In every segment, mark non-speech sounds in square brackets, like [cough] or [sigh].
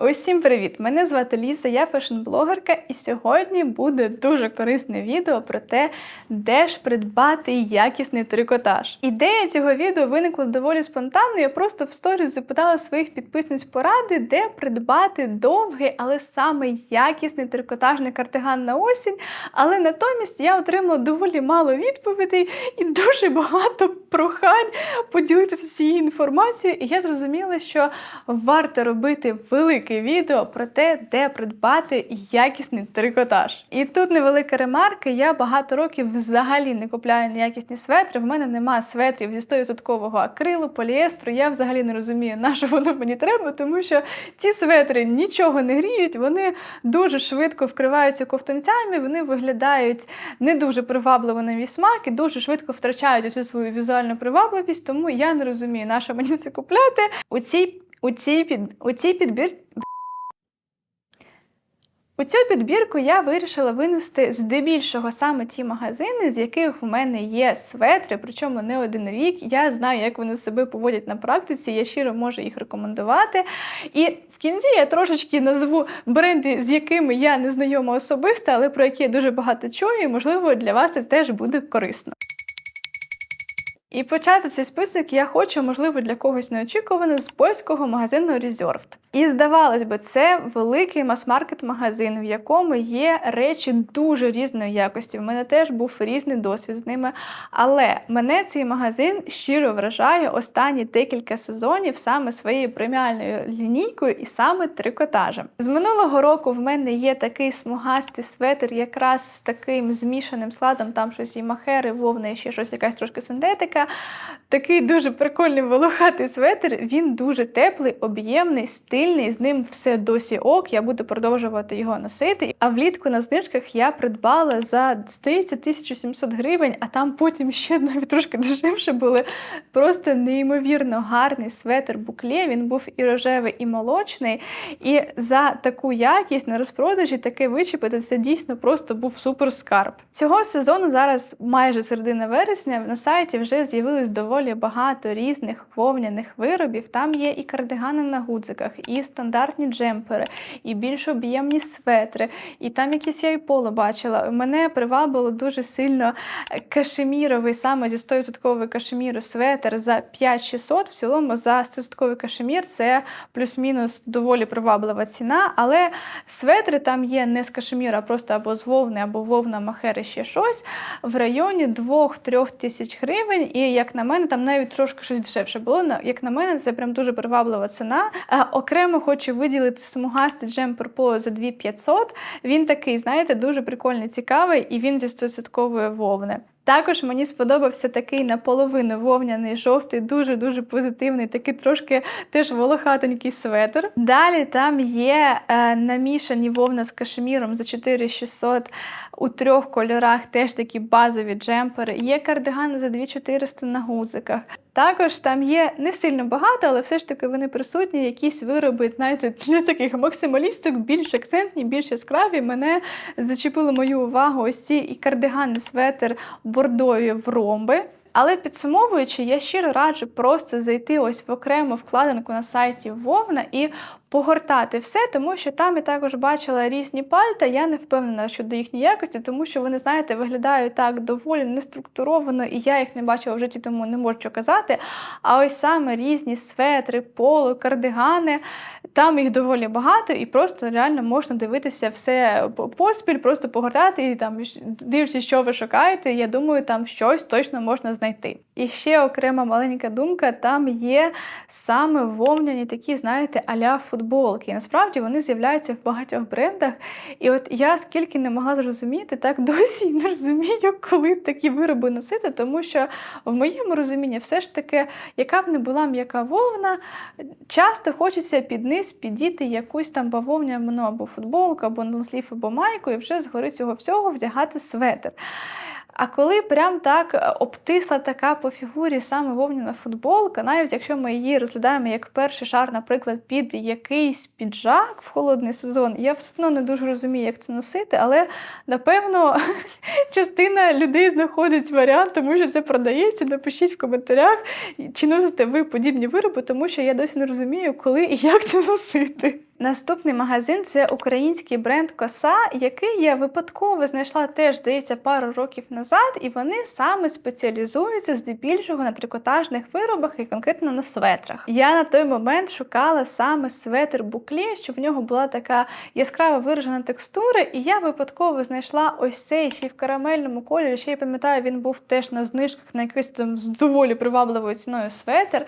Усім привіт! Мене звати Ліза, я фешн-блогерка, і сьогодні буде дуже корисне відео про те, де ж придбати якісний трикотаж. Ідея цього відео виникла доволі спонтанно. Я просто в сторіс запитала своїх підписниць поради, де придбати довгий, але саме якісний трикотажний кардиган на осінь. Але натомість я отримала доволі мало відповідей і дуже багато прохань поділитися цією інформацією. І я зрозуміла, що варто робити велике відео про те, де придбати якісний трикотаж. І тут невелика ремарка. Я багато років взагалі не купляю неякісні светри. В мене нема светрів зі 100% акрилу, поліестру. Я взагалі не розумію, на що воно мені треба, тому що ці светри нічого не гріють, вони дуже швидко вкриваються ковтунцями, вони виглядають не дуже привабливо на мій смак і дуже швидко втрачають усю свою візуальну привабливість, тому я не розумію, на що мені це купляти. У цій у цій під у цій підбір. У цю підбірку я вирішила винести здебільшого саме ті магазини, з яких в мене є светри, причому не один рік. Я знаю, як вони себе поводять на практиці, я щиро можу їх рекомендувати. І в кінці я трошечки назву бренди, з якими я не знайома особисто, але про які я дуже багато чую, і можливо для вас це теж буде корисно. І почати цей список я хочу, можливо, для когось неочікувано, з польського магазину Reserved. І здавалось би, це великий мас-маркет магазин, в якому є речі дуже різної якості. В мене теж був різний досвід з ними. Але мене цей магазин щиро вражає останні декілька сезонів саме своєю преміальною лінійкою і саме трикотажем. З минулого року в мене є такий смугастий светр, якраз з таким змішаним складом, там щось і махери, вовна, і ще щось, якась трошки синтетика. Такий дуже прикольний волохатий светр. Він дуже теплий, об'ємний, стильний. З ним все досі ок. Я буду продовжувати його носити. А влітку на знижках я придбала за здається 1700 гривень, а там потім ще навіть трошки дешевше були. Просто неймовірно гарний светр буклє. Він був і рожевий, і молочний. І за таку якість на розпродажі таке вичепити це дійсно просто був супер скарб. Цього сезону зараз майже середина вересня на сайті вже з'явилось доволі багато різних вовняних виробів. Там є і кардигани на гудзиках, і стандартні джемпери, і більш об'ємні светри, і там якісь я і поло бачила. Мене привабило дуже сильно кашеміровий, саме зі 100% кашеміру светр за 5600. В цілому за 100% кашемір це плюс-мінус доволі приваблива ціна. Але светри там є не з кашеміра, а просто або з вовни, або вовна махери ще щось в районі 2-3 тисяч гривень. І як на мене, там навіть трошки щось дешевше було. Як на мене, це прям дуже приваблива ціна. Окремо хочу виділити смугастий джемпер Purple за 2500. Він такий, знаєте, дуже прикольний, цікавий, і він зі 100% вовни. Також мені сподобався такий наполовину вовняний жовтий, дуже-дуже позитивний, такий трошки теж волохатенький светр. Далі там є е, намішані вовна з кашеміром за 4600 у трьох кольорах, теж такі базові джемпери. Є кардигани за 2400 на гудзиках. Також там є не сильно багато, але все ж таки вони присутні, якісь вироби, знаєте, [laughs] для таких максималісток, більш акцентні, більш яскраві. Мене зачепило мою увагу ось ці і кардигани, светер бордові в ромби. Але підсумовуючи, я щиро раджу просто зайти ось в окрему вкладинку на сайті Вовна і погортати все, тому що там я також бачила різні пальта. Я не впевнена щодо їхньої якості, тому що вони, знаєте, виглядають так доволі неструктуровано, і я їх не бачила в житті, тому не можу що казати. А ось саме різні светри, поло, кардигани, там їх доволі багато, і просто реально можна дивитися все поспіль, просто погортати і там дивлячись, що ви шукаєте. Я думаю, там щось точно можна знайти. І ще окрема маленька думка: там є саме вовняні такі, знаєте, аля футболки. І насправді вони з'являються в багатьох брендах. І от я скільки не могла зрозуміти, так [laughs] досі не розумію, коли такі вироби носити, тому що в моєму розумінні все ж таки, яка б не була м'яка вовна, часто хочеться під низ підіти якусь там бавовняну або футболку, або нослів, або майку, і вже згори цього всього вдягати светр. А коли прям так обтисла така по фігурі саме вовняна футболка, навіть якщо ми її розглядаємо як перший шар, наприклад, під якийсь піджак в холодний сезон, я все одно не дуже розумію, як це носити, але напевно [laughs] частина людей знаходить варіант, тому що це продається. Напишіть в коментарях, чи носите ви подібні вироби, тому що я досі не розумію, коли і як це носити. Наступний магазин це український бренд Коса, який я випадково знайшла теж, здається, пару років назад, і вони саме спеціалізуються здебільшого на трикотажних виробах і конкретно на светрах. Я на той момент шукала саме светр буклі, щоб в нього була така яскраво виражена текстура, і я випадково знайшла ось цей ще й в карамельному кольорі. Ще я пам'ятаю, він був теж на знижках на якийсь там з доволі привабливою ціною светр.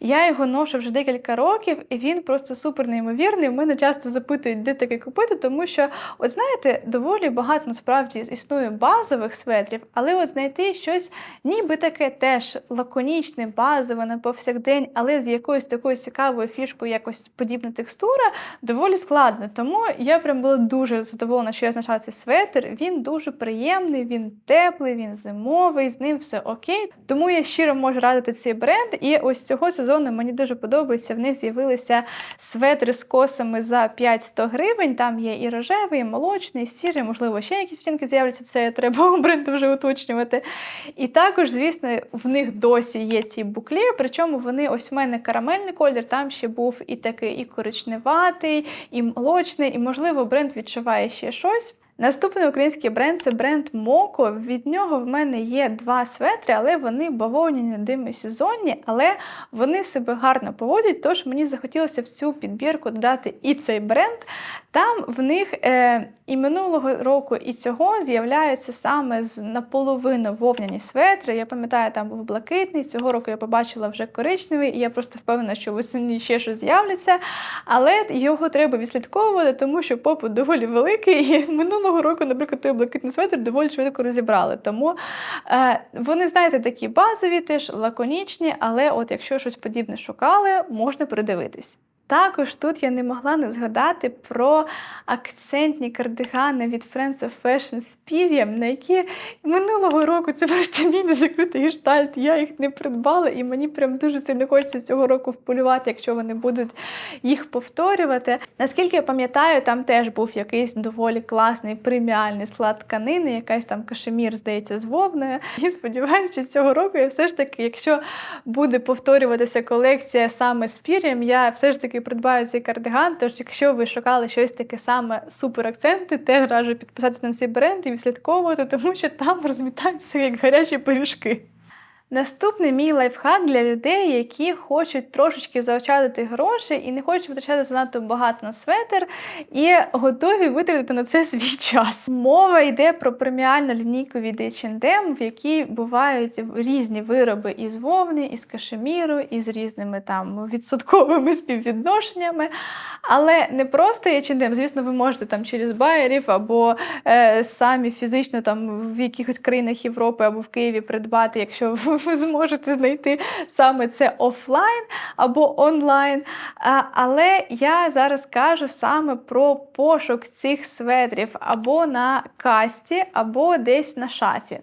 Я його ношу вже декілька років, і він просто супер неймовірний. У мене часто запитують, де таке купити, тому що, от знаєте, доволі багато насправді існує базових светрів, але от знайти щось, ніби таке теж лаконічне, базове на повсякдень, але з якоюсь такою цікавою фішкою, якось подібна текстура, доволі складно. Тому я прям була дуже задоволена, що я знайшла цей светр. Він дуже приємний, він теплий, він зимовий, з ним все окей. Тому я щиро можу радити цей бренд. І ось цього сезону мені дуже подобається. В них з'явилися светри з косами за 500 гривень. Там є і рожевий, і молочний, і сірий, можливо, ще якісь втінки з'являться. Це треба у бренду вже уточнювати. І також, звісно, в них досі є ці буклі. Причому вони ось в мене карамельний колір, там ще був і такий і коричневатий, і молочний, і, можливо, бренд відчуває ще щось. Наступний український бренд це бренд Моко. Від нього в мене є два светри, але вони бавовняні демисезонні, але вони себе гарно поводять. Тож мені захотілося в цю підбірку додати і цей бренд. Там в них е, і минулого року, і цього з'являються саме з наполовину вовняні светри. Я пам'ятаю, там був блакитний. Цього року я побачила вже коричневий, і я просто впевнена, що восені ще щось з'являться. Але його треба відслідковувати, тому що попит доволі великий. [laughs] Минулого року, наприклад, той блакитний светр доволі швидко розібрали. Тому е, вони, знаєте, такі базові, теж лаконічні, але от якщо щось подібне шукали, можна придивитись. Також тут я не могла не згадати про акцентні кардигани від Friends of Fashion з пір'ям, на які минулого року це просто мій незакритий гештальт. Я їх не придбала, і мені прям дуже сильно хочеться цього року вполювати, якщо вони будуть їх повторювати. Наскільки я пам'ятаю, там теж був якийсь доволі класний преміальний склад тканини, якась там кашемір, здається, з вовною. І сподіваюся, цього року я все ж таки, якщо буде повторюватися колекція саме з пір'ям, я все ж таки придбаю цей кардиган. Тож, якщо ви шукали щось таке саме супер акценти, теж раджу підписатися на цей бренд і відслідковувати, тому що там [laughs] розмітаються як гарячі пиріжки. Наступний мій лайфхак для людей, які хочуть трошечки заощадити гроші і не хочуть витрачати занадто багато на светр, і готові витратити на це [laughs] свій час. Мова йде про преміальну лінійку від H&M, в якій бувають різні вироби із вовни, із кашеміру, із різними там відсотковими [laughs] співвідношеннями. Але не просто H&M, звісно, ви можете там через байерів або е, самі фізично там в якихось країнах Європи або в Києві придбати, якщо [laughs] ви зможете знайти саме це офлайн або онлайн. Але я зараз кажу саме про пошук цих светрів або на касті, або десь на шафі.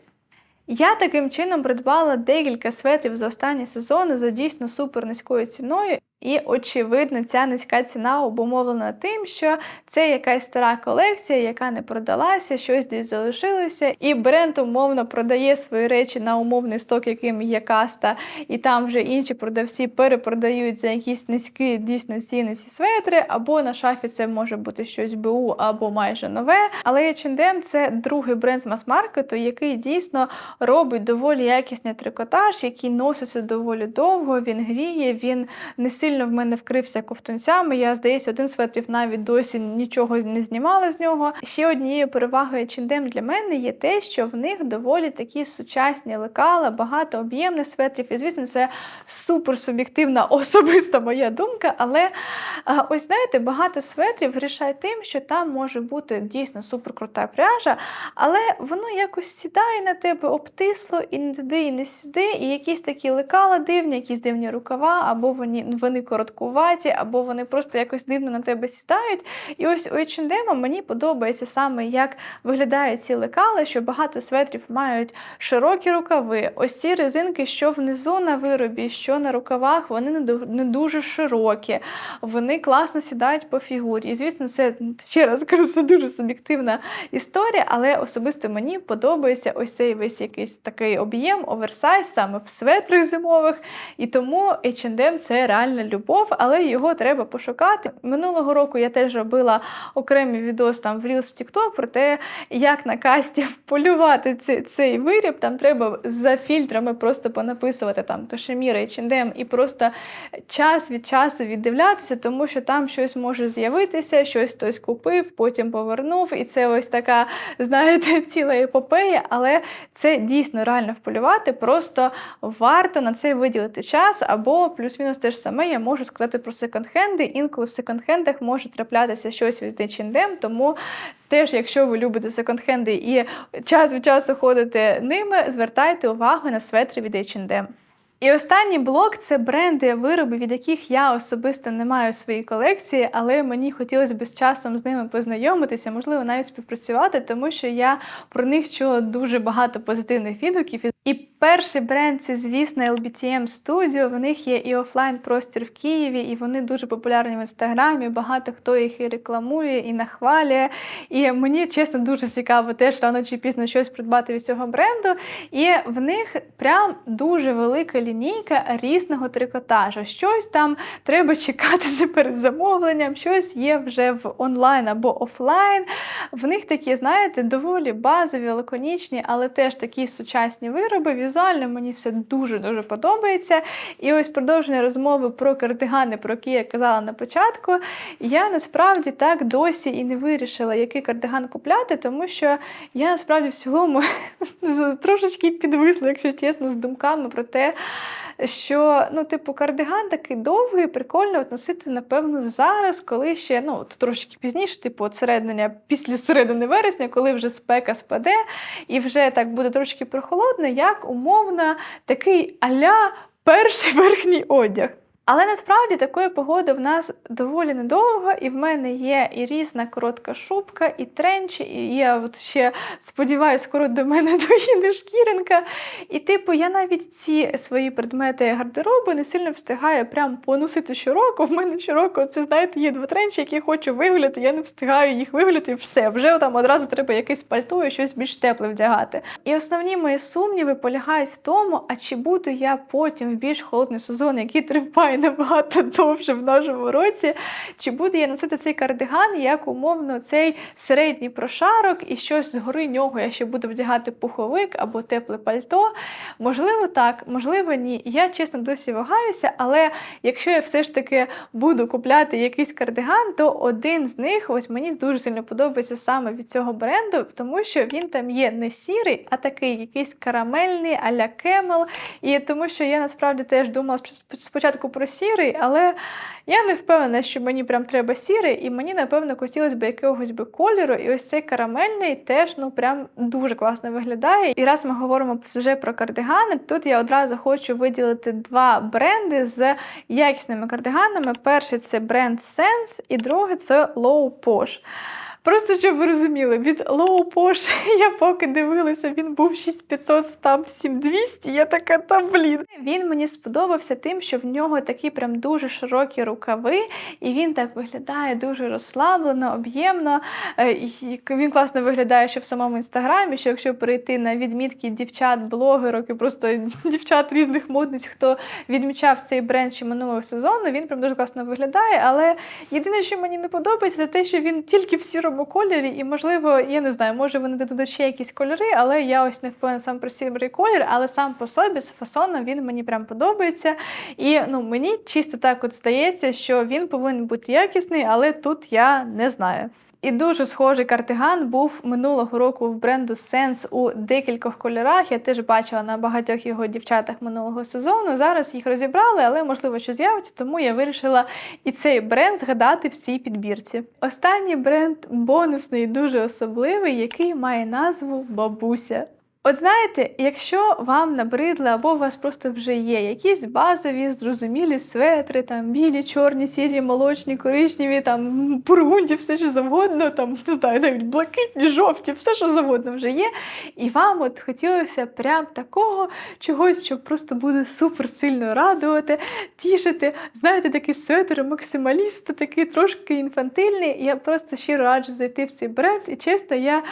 Я таким чином придбала декілька светрів за останні сезони за дійсно супер низькою ціною. І, очевидно, ця низька ціна обумовлена тим, що це якась стара колекція, яка не продалася, щось десь залишилося, і бренд умовно продає свої речі на умовний сток, яким є каста, і там вже інші продавці перепродають за якісь низькі дійсно ціни ці светри, або на шафі це може бути щось БУ, або майже нове. Але H&M – це другий бренд з мас-маркету, який дійсно робить доволі якісний трикотаж, який носиться доволі довго, він гріє, він не сильно сильно в мене вкрився ковтунцями. Я, здається, один светрів навіть досі нічого не знімала з нього. Ще однією перевагою H&M для мене є те, що в них доволі такі сучасні лекала, багато об'ємних светрів. І, звісно, це супер суб'єктивна [laughs] особиста моя думка. Але ось знаєте, багато светрів рішає тим, що там може бути дійсно супер крута пряжа, але воно якось сідає на тебе, обтисло і не туди, і не сюди. І якісь такі лекала дивні, якісь дивні рукава, або вони вони короткуваті, або вони просто якось дивно на тебе сідають. І ось у H&M мені подобається саме, як виглядають ці лекали, що багато светрів мають широкі рукави. Ось ці резинки, що внизу на виробі, що на рукавах, вони не дуже широкі, вони класно сідають по фігурі. І, звісно, це ще раз кажу, це дуже суб'єктивна історія, але особисто мені подобається ось цей весь якийсь такий об'єм, оверсайз саме в светрах зимових. І тому H&M це реально любов, але його треба пошукати. Минулого року я теж робила окремий відос там в Reels в TikTok про те, як на касті [laughs] полювати цей, цей виріб. Там треба за фільтрами просто понаписувати там кашемір, H&M і просто час від часу віддивлятися, тому що там щось може з'явитися, щось хтось купив, потім повернув. І це ось така, [laughs] знаєте, ціла епопея, але це дійсно реально вполювати. Просто варто на це виділити час, або плюс-мінус те ж саме я можу сказати про секонд-хенди. Інколи в секонд-хендах може траплятися щось від H&M, тому теж, якщо ви любите секонд-хенди і час від часу ходите ними, звертайте увагу на светри від H&M. І останній блок це бренди, вироби, від яких я особисто не маю в своїй колекції, але мені хотілося б з часом з ними познайомитися, можливо, навіть співпрацювати, тому що я про них чула дуже багато позитивних відгуків. І перший бренд це, звісно, LBTM Studio. В них є і офлайн простір в Києві, і вони дуже популярні в інстаграмі. Багато хто їх і рекламує, і нахвалює. І мені чесно дуже цікаво теж рано чи пізно щось придбати від цього бренду. І в них прям дуже велика лінійка різного трикотажу. Щось там треба чекати перед замовленням, щось є вже в онлайн або офлайн. В них такі, знаєте, доволі базові, лаконічні, але теж такі сучасні вироби. Візуально мені все дуже-дуже подобається. І ось продовження розмови про кардигани, про які я казала на початку. Я насправді так досі і не вирішила, який кардиган купляти, тому що я насправді в цілому [laughs] трошечки підвисла, якщо чесно, з думками про те, що ну, типу, кардиган такий довгий, прикольно от носити, напевно, зараз, коли ще ну, трошки пізніше, типу, от середини, після середини вересня, коли вже спека спаде, і вже так буде трошки прохолодно, як умовно такий аля перший верхній одяг. Але насправді такої погоди в нас доволі недовго, і в мене є і різна коротка шубка, і тренчі, і я от ще сподіваюся, скоро до мене [laughs] доїде шкіринка. І, типу, я навіть ці свої предмети гардеробу не сильно встигаю прям поносити щороку. В мене щороку, це, знаєте, є два тренчі, які я хочу вигуляти, я не встигаю їх вигуляти, і все. Вже там одразу треба якесь пальто і щось більш тепле вдягати. І основні мої сумніви полягають в тому, а чи буду я потім в більш холодний сезон, який триває набагато довше в нашому році. Чи буду я носити цей кардиган як умовно цей середній прошарок, і щось згори нього я ще буду вдягати пуховик або тепле пальто? Можливо, так, можливо, ні. Я чесно досі вагаюся, але якщо я все ж таки буду купляти якийсь кардиган, то один з них ось мені дуже сильно подобається саме від цього бренду, тому що він там є не сірий, а такий якийсь карамельний, а-ля кемел. І тому що я насправді теж думала спочатку про сірий, але я не впевнена, що мені прям треба сірий, і мені, напевно, хотілося б якогось би кольору. І ось цей карамельний теж ну прям дуже класно виглядає. І раз ми говоримо вже про кардигани, тут я одразу хочу виділити два бренди з якісними кардиганами. Перший це бренд Sense, і другий це Low Posh. Просто щоб ви розуміли, від Low [laughs] Posh я поки дивилася, він був 6500, став 7200, я така, та блін. Він мені сподобався тим, що в нього такі прям дуже широкі рукави, і він так виглядає дуже розслаблено, об'ємно. Е, Він класно виглядає ще в самому інстаграмі, що якщо перейти на відмітки дівчат, блогерок і просто [laughs] дівчат різних модниць, хто відмічав цей бренд ще минулого сезону, він прям дуже класно виглядає. Але єдине, що мені не подобається, це те, що він тільки в сірому сірому кольорі, і, можливо, я не знаю, може вони додадуть ще якісь кольори, але я ось не впевнена сам про сірий колір, але сам по собі з фасоном він мені прям подобається. І ну, мені чисто так от здається, що він повинен бути якісний, але тут я не знаю. І дуже схожий картиган був минулого року в бренду Sense у декількох кольорах. Я теж бачила на багатьох його дівчатах минулого сезону. Зараз їх розібрали, але можливо, що з'явиться, тому я вирішила і цей бренд згадати в цій підбірці. Останній бренд бонусний, дуже особливий, який має назву Бабуся. От знаєте, якщо вам набридли або у вас просто вже є якісь базові, зрозумілі светри, там білі, чорні, сірі, молочні, коричневі, там бургунді, все що завгодно, там [laughs] не знаю, навіть блакитні, жовті, все що завгодно вже є. І вам от хотілося прям такого чогось, що просто буде супер сильно радувати, тішити. Знаєте, такий светр максималіст, такий трошки інфантильний. Я просто щиро раджу зайти в цей бренд. І чесно, я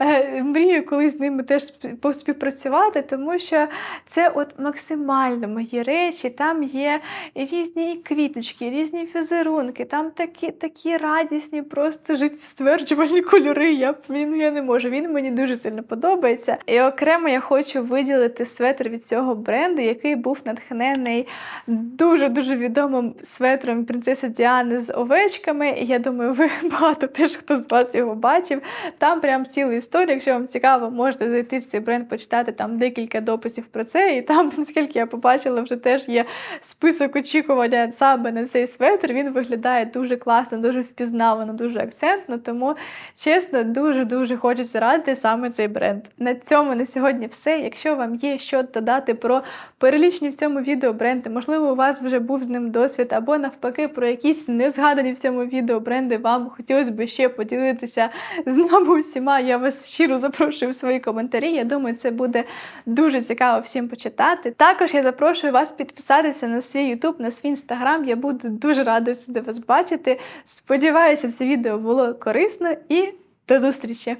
е, мрію колись з ними теж поспівпрацювати, тому що це от максимально мої речі. Там є різні квіточки, різні фізерунки, там такі такі радісні, просто життєстверджувальні кольори. Я він я не можу. Він мені дуже сильно подобається. І окремо я хочу виділити светр від цього бренду, який був натхнений дуже дуже відомим светром принцеси Діани з овечками. Я думаю, ви [laughs] багато теж хто з вас його бачив. Там прям ціла історія. Якщо вам цікаво, можете зайти в цей бренд, почитати там декілька дописів про це. І там, [laughs] наскільки я побачила, вже теж є список очікування саме на цей светр. Він виглядає дуже класно, дуже впізнавано, дуже акцентно. Тому, чесно, дуже-дуже хочеться радити саме цей бренд. На цьому на сьогодні все. Якщо вам є що додати про перелічені в цьому відео бренди, можливо, у вас вже був з ним досвід, або навпаки, про якісь не згадані в цьому відео бренди, вам хотілося б ще поділитися з нами усіма. Я вас щиро запрошую в свої коментарі. Я думаю, це буде дуже цікаво всім почитати. Також я запрошую вас підписатися на свій YouTube, на свій інстаграм. Я буду дуже рада сюди вас бачити. Сподіваюся, це відео було корисно і до зустрічі!